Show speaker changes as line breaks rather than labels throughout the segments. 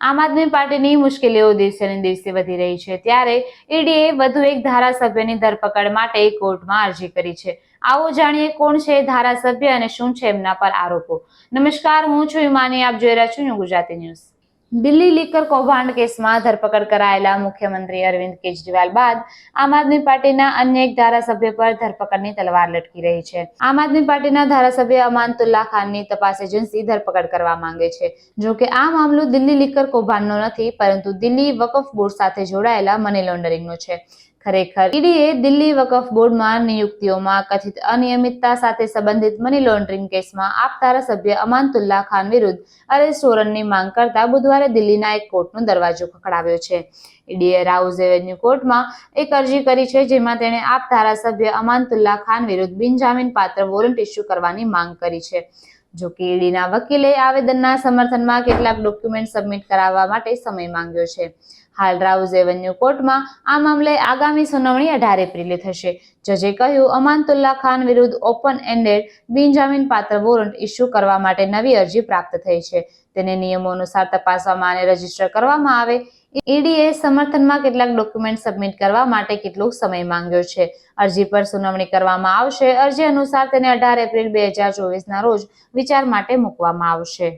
આમ આદમી પાર્ટીની મુશ્કેલીઓ દિવસે ને દિવસે વધી રહી છે. ત્યારે ઈડીએ વધુ એક ધારાસભ્યની ધરપકડ માટે કોર્ટમાં અરજી કરી છે. આવો જાણીએ કોણ છે ધારાસભ્ય અને શું છે એમના પર આરોપો. નમસ્કાર, હું છું હિમાની. આપ જોઈ રહ્યા છો ગુજરાતી ન્યૂઝ. દિલ્હી લીકર કૌભાંડ કેસમાં ધરપકડ કરાયેલા મુખ્યમંત્રી અરવિંદ કેજરીવાલ બાદ આમ આદમી પાર્ટીના અન્ય એક ધારાસભ્ય પર ધરપકડની તલવાર લટકી રહી છે. આમ આદમી પાર્ટીના ધારાસભ્ય અમાનતુલ્લા ખાનની તપાસ એજન્સી ધરપકડ કરવા માંગે છે. જો કે આ મામલો દિલ્હી લીકર કૌભાંડનો નથી, પરંતુ દિલ્હી વકફ બોર્ડ સાથે જોડાયેલા મની લોન્ડરિંગનો છે. ખરેખર. ઈડીએ દિલ્હી વકફ બોર્ડમાં નિયુક્તિઓમાં કથિત અનિયમિતતા સાથે સંબંધિત મની લોન્ડરિંગ કેસમાં આપ ધારાસભ્ય અમાનતુલ્લા ખાન વિરુદ્ધ અરેસ્ટ વોરંટની માંગ કરતા બુધવારે દિલ્હીના એક કોર્ટનો દરવાજો ખખડાવ્યો છે. ઈડીએ રાઉઝ એવેન્યુ કોર્ટમાં એક અરજી કરી છે જેમાં તેણે આપ ધારાસભ્ય અમાનતુલ્લા ખાન વિરુદ્ધ બિનજામીન પાત્ર વોરંટ ઇસ્યુ કરવાની માંગ કરી છે. જો કે ઈડીના વકીલે આવેદનના સમર્થનમાં કેટલાક ડોક્યુમેન્ટ સબમિટ કરાવવા માટે સમય માંગ્યો છે. હાલ રાઉઝ એવન્યુ કોર્ટમાં આ મામલે આગામી સુનાવણી અઢાર એપ્રિલે થશે. જજે કહ્યું, અમાનતુલ્લા ખાન વિરુદ્ધ ઓપન એન્ડેડ બિનજામીન પાત્ર વોરંટ ઇસ્યુ કરવા માટે નવી અરજી પ્રાપ્ત થઈ છે. તેને નિયમો અનુસાર તપાસવામાં અને રજિસ્ટર કરવામાં આવે ઈડીએ સમર્થનમાં કેટલાક ડોક્યુમેન્ટ સબમિટ કરવા માટે કેટલો સમય માંગ્યો છે. અરજી પર સુનાવણી કરવામાં આવશે. અરજી અનુસાર તેને અઢાર એપ્રિલ બે હજાર ચોવીસના રોજ વિચાર માટે મૂકવામાં આવશે.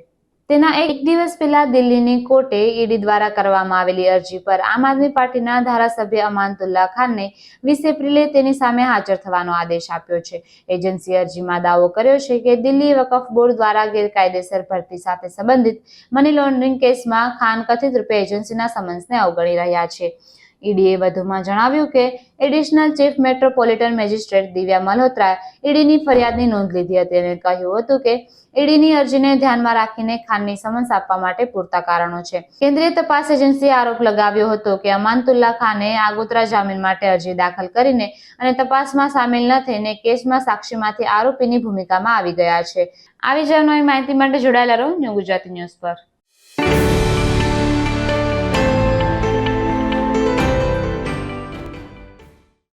તેના એક દિવસ પહેલા દિલ્હીની કોર્ટે ઈડી દ્વારા કરવામાં આવેલી અરજી પર આમ આદમી પાર્ટીના ધારાસભ્ય અમાનતુલ્લા ખાનને વીસ એપ્રિલે તેની સામે હાજર થવાનો આદેશ આપ્યો છે. એજન્સી અરજીમાં દાવો કર્યો છે કે દિલ્હી વકફ બોર્ડ દ્વારા ગેરકાયદેસર ભરતી સાથે સંબંધિત મની લોન્ડરિંગ કેસમાં ખાન કથિત રૂપે એજન્સીના સમન્સને અવગણી રહ્યા છે. ઈડીએ વધુમાં જણાવ્યું કે additional chief metropolitan magistrate Divya મલ્હોત્રાએ ઈડીની ફરિયાદની નોંધ લીધી હતી અને કહ્યું હતું કે ઈડીની અરજીને ધ્યાનમાં રાખીને ખાનની સમન્સ આપવા માટે પૂરતા કારણો છે. કેન્દ્રીય તપાસ એજન્સીએ આરોપ લગાવ્યો હતો કે અમાનતુલ્લા ખાને આગોતરા જામીન માટે અરજી દાખલ કરીને અને તપાસમાં સામેલ ન થઈને કેસમાં સાક્ષીમાંથી આરોપીની ભૂમિકામાં આવી ગયા છે. આવી જ નવી માહિતી માટે જોડાયેલા રહો ન્યૂ ગુજરાતી ન્યૂઝ પર.